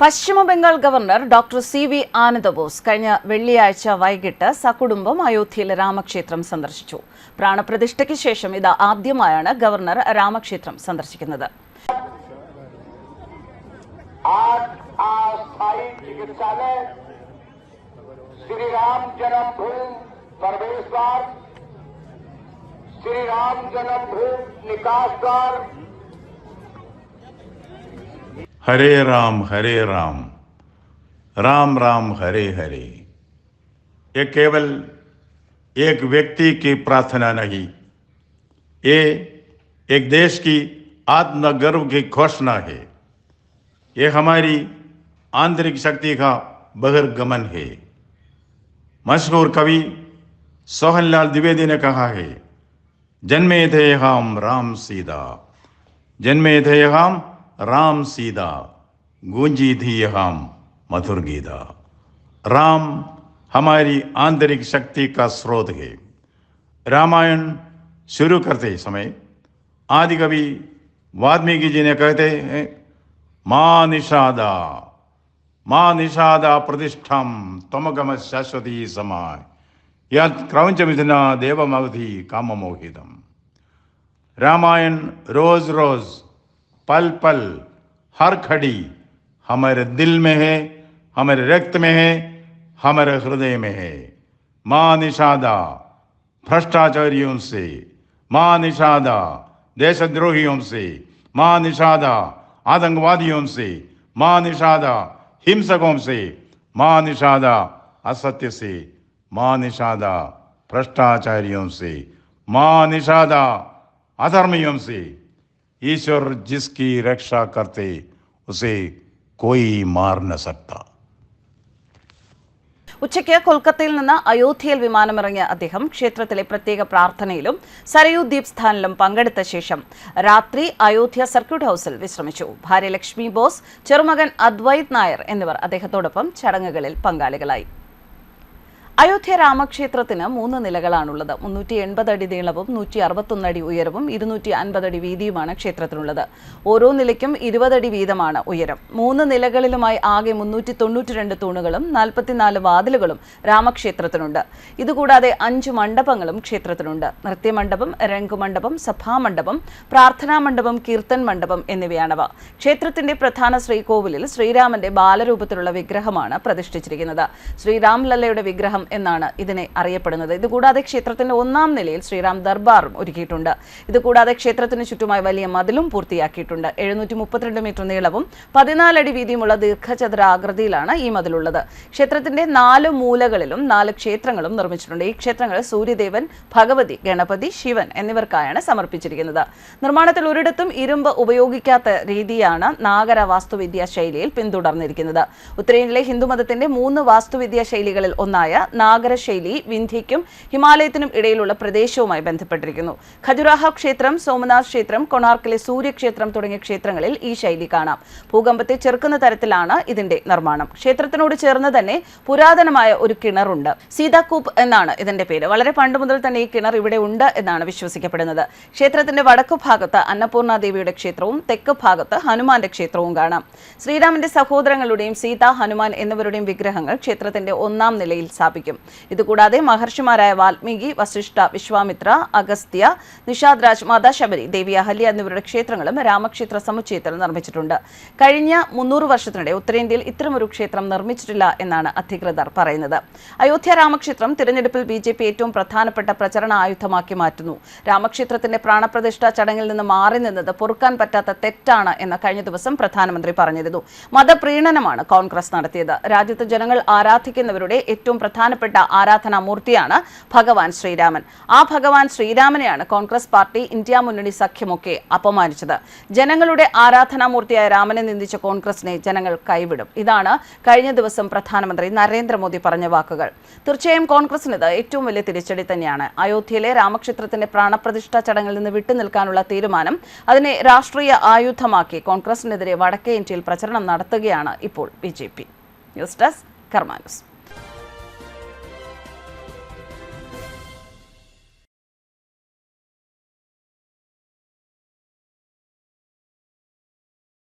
Paschima Bengal governor doctor C V Ananda Bose കഴിഞ്ഞ വെള്ളിയാഴ്ച വൈകിട്ട് സകുടുംബം അയോധ്യയിലെ രാമക്ഷേത്രം സന്ദർശിച്ചു. പ്രാണപ്രതിഷ്ഠയ്ക്ക് ശേഷം ഇത് ആദ്യമായാണ് ഗവർണർ രാമക്ഷേത്രം സന്ദർശിക്കുന്നത്. ശ്രീരാം ജന്മഭൂമി പ്രവേശ് ശ്രീരാം हरे राम हरे राम। राम राम, हरे हरे। ये केवल एक व्यक्ति की प्रार्थना नहीं, ये एक देश की आत्मगर्व की घोषणा है। ये हमारी आंतरिक शक्ति का बहिर्गमन है। मशहूर कवि सोहनलाल द्विवेदी ने कहा है, जन्मे थे हम राम सीधा जन्मे थे हम राम सीता गूंजी थी हम, मधुर गीता राम हमारी आंतरिक शक्ति का स्रोत है। रामायण शुरू करते समय आदि कवि वाल्मीकि जी ने कहते हैं, माँ निषादा माँ निषादा प्रतिष्ठम तमगम शाश्वती समाय यद क्रौंचमिथुना देवमवधि काममोहितम। रामायण रोज रोज पल पल, हर खड़ी हमारे दिल में है, हमारे रक्त में है, हमारे हृदय में है। माँ निषादा भ्रष्टाचारियों से माँ निषादा देशद्रोहियों से माँ निषादा आतंकवादियों से माँ निषादा हिंसकों से माँ निषादा असत्य से माँ निषादा भ्रष्टाचारियों से माँ निषादा अधर्मियों से। ईश्वर जिसकी रक्षा करते उसे कोई मार न सकता ഉച്ചയ്ക്ക് കൊൽക്കത്തയിൽ നിന്ന് അയോധ്യയിൽ വിമാനമിറങ്ങിയ അദ്ദേഹം ക്ഷേത്രത്തിലെ പ്രത്യേക പ്രാർത്ഥനയിലും സരയൂ ദീപ് സ്ഥാനിലും പങ്കെടുത്ത ശേഷം രാത്രി അയോധ്യ സർക്യൂട്ട് ഹൌസിൽ വിശ്രമിച്ചു ഭാര്യ ലക്ഷ്മി ബോസ് ചെറുമകൻ അദ്വൈത് നായർ എന്നിവർ അദ്ദേഹത്തോടൊപ്പം ചടങ്ങുകളിൽ പങ്കാളികളായി അയോധ്യ രാമക്ഷേത്രത്തിന് മൂന്ന് നിലകളാണുള്ളത്. മുന്നൂറ്റി എൺപത് അടി നീളവും നൂറ്റി അറുപത്തൊന്ന് അടി ഉയരവും ഇരുന്നൂറ്റി അൻപത് അടി വീതിയുമാണ് ക്ഷേത്രത്തിനുള്ളത്. ഓരോ നിലയ്ക്കും ഇരുപതടി വീതമാണ് ഉയരം. മൂന്ന് നിലകളിലുമായി ആകെ മുന്നൂറ്റി തൊണ്ണൂറ്റി രണ്ട് തൂണുകളും നാൽപ്പത്തിനാല് വാതിലുകളും രാമക്ഷേത്രത്തിനുണ്ട്. ഇതുകൂടാതെ അഞ്ച് മണ്ഡപങ്ങളും ക്ഷേത്രത്തിനുണ്ട്. നൃത്യമണ്ഡപം രംഗുമണ്ഡപം സഭാമണ്ഡപം പ്രാർത്ഥനാ മണ്ഡപം കീർത്തൻ മണ്ഡപം എന്നിവയാണവ. ക്ഷേത്രത്തിന്റെ പ്രധാന ശ്രീകോവിലിൽ ശ്രീരാമന്റെ ബാലരൂപത്തിലുള്ള വിഗ്രഹമാണ് പ്രതിഷ്ഠിച്ചിരിക്കുന്നത്. ശ്രീരാം ലല്ലയുടെ എന്നാണ് ഇതിനെ അറിയപ്പെടുന്നത്. ഇതുകൂടാതെ ക്ഷേത്രത്തിന്റെ ഒന്നാം നിലയിൽ ശ്രീറാം ദർബാറും ഒരുക്കിയിട്ടുണ്ട്. ഇതുകൂടാതെ ക്ഷേത്രത്തിന് ചുറ്റുമായി വലിയ മതിലും പൂർത്തിയാക്കിയിട്ടുണ്ട്. എഴുന്നൂറ്റി മുപ്പത്തിരണ്ട് മീറ്റർ നീളവും പതിനാലടി വീതിയുമുള്ള ദീർഘചതുര ആകൃതിയിലാണ് ഈ മതിലുള്ളത്. ക്ഷേത്രത്തിന്റെ നാല് മൂലകളിലും നാല് ക്ഷേത്രങ്ങളും നിർമ്മിച്ചിട്ടുണ്ട്. ഈ ക്ഷേത്രങ്ങൾ സൂര്യദേവൻ ഭഗവതി ഗണപതി ശിവൻ എന്നിവർക്കായാണ് സമർപ്പിച്ചിരിക്കുന്നത്. നിർമ്മാണത്തിൽ ഒരിടത്തും ഇരുമ്പ് ഉപയോഗിക്കാത്ത രീതിയാണ് നാഗര വാസ്തുവിദ്യാ ശൈലിയിൽ പിന്തുടർന്നിരിക്കുന്നത്. ഉത്തരേന്ത്യയിലെ ഹിന്ദുമതത്തിന്റെ മൂന്ന് വാസ്തുവിദ്യാ ശൈലികളിൽ ഒന്നായ നാഗരശൈലി വിന്ധ്യയ്ക്കും ഹിമാലയത്തിനും ഇടയിലുള്ള പ്രദേശവുമായി ബന്ധപ്പെട്ടിരിക്കുന്നു. ഖജുരാഹ ക്ഷേത്രം സോമനാഥ് ക്ഷേത്രം കൊണാർക്കിലെ സൂര്യക്ഷേത്രം തുടങ്ങിയ ക്ഷേത്രങ്ങളിൽ ഈ ശൈലി കാണാം. ഭൂകമ്പത്തെ ചെറുക്കുന്ന തരത്തിലാണ് ഇതിന്റെ നിർമ്മാണം. ക്ഷേത്രത്തിനോട് ചേർന്ന് തന്നെ പുരാതനമായ ഒരു കിണറുണ്ട്. സീതാകൂപ്പ് എന്നാണ് ഇതിന്റെ പേര്. വളരെ പണ്ട് മുതൽ തന്നെ ഈ കിണർ ഇവിടെ ഉണ്ട് എന്നാണ് വിശ്വസിക്കപ്പെടുന്നത്. ക്ഷേത്രത്തിന്റെ വടക്കു ഭാഗത്ത് അന്നപൂർണ ദേവിയുടെ ക്ഷേത്രവും തെക്ക് ഭാഗത്ത് ഹനുമാന്റെ ക്ഷേത്രവും കാണാം. ശ്രീരാമന്റെ സഹോദരങ്ങളുടെയും സീത ഹനുമാൻ എന്നിവരുടെയും വിഗ്രഹങ്ങൾ ക്ഷേത്രത്തിന്റെ ഒന്നാം നിലയിൽ സ്ഥാപിക്കും ഇതുകൂടാതെ മഹർഷിമാരായ വാൽമീകി വസിഷ്ഠ വിശ്വാമിത്ര അഗസ്ത്യ നിഷാദ് രാജ് മാതാ ശബരി ദേവി അഹല്യ എന്നിവരുടെ ക്ഷേത്രങ്ങളും രാമക്ഷേത്ര സമുച്ചയത്തിൽ നിർമ്മിച്ചിട്ടുണ്ട്. കഴിഞ്ഞ മുന്നൂറ് വർഷത്തിനിടെ ഉത്തരേന്ത്യയിൽ ഇത്തരമൊരു ക്ഷേത്രം നിർമ്മിച്ചിട്ടില്ല എന്നാണ് അധികൃതർ പറയുന്നത്. അയോധ്യ രാമക്ഷേത്രം തിരഞ്ഞെടുപ്പിൽ ബി ഏറ്റവും പ്രധാനപ്പെട്ട പ്രചരണ ആയുധമാക്കി മാറ്റുന്നു. രാമക്ഷേത്രത്തിന്റെ പ്രാണപ്രതിഷ്ഠാ ചടങ്ങിൽ നിന്ന് മാറി നിന്നത് പൊറുക്കാൻ പറ്റാത്ത തെറ്റാണ് എന്ന് കഴിഞ്ഞ ദിവസം പ്രധാനമന്ത്രി പറഞ്ഞിരുന്നു. മതപ്രീണനമാണ് കോൺഗ്രസ് നടത്തിയത്. രാജ്യത്തെ ജനങ്ങൾ ആരാധിക്കുന്നവരുടെ ഏറ്റവും പ്രധാനപ്പെട്ട ആരാധനാ മൂർത്തിയാണ് ഭഗവാൻ ശ്രീരാമൻ. ആ ഭഗവാൻ ശ്രീരാമനെയാണ് കോൺഗ്രസ് പാർട്ടി ഇന്ത്യ മുന്നണി സഖ്യമൊക്കെ അപമാനിച്ചത്. ജനങ്ങളുടെ ആരാധനാ മൂർത്തിയായ രാമനെ നിന്ദിച്ച കോൺഗ്രസിനെ ജനങ്ങൾ കൈവിടും. ഇതാണ് കഴിഞ്ഞ ദിവസം പ്രധാനമന്ത്രി നരേന്ദ്രമോദി പറഞ്ഞ വാക്കുകൾ. തീർച്ചയായും കോൺഗ്രസിനിത് ഏറ്റവും വലിയ തിരിച്ചടി തന്നെയാണ്. അയോധ്യയിലെ രാമക്ഷേത്രത്തിന്റെ പ്രാണപ്രതിഷ്ഠ ചടങ്ങിൽ നിന്ന് വിട്ടുനിൽക്കാനുള്ള തീരുമാനം അതിനെ രാഷ്ട്രീയ ആയുധമാക്കി കോൺഗ്രസിനെതിരെ വടക്കേ ഇന്ത്യയിൽ പ്രചരണം നടത്തുകയാണ് ഇപ്പോൾ B J P. News desk കർമാനസ്.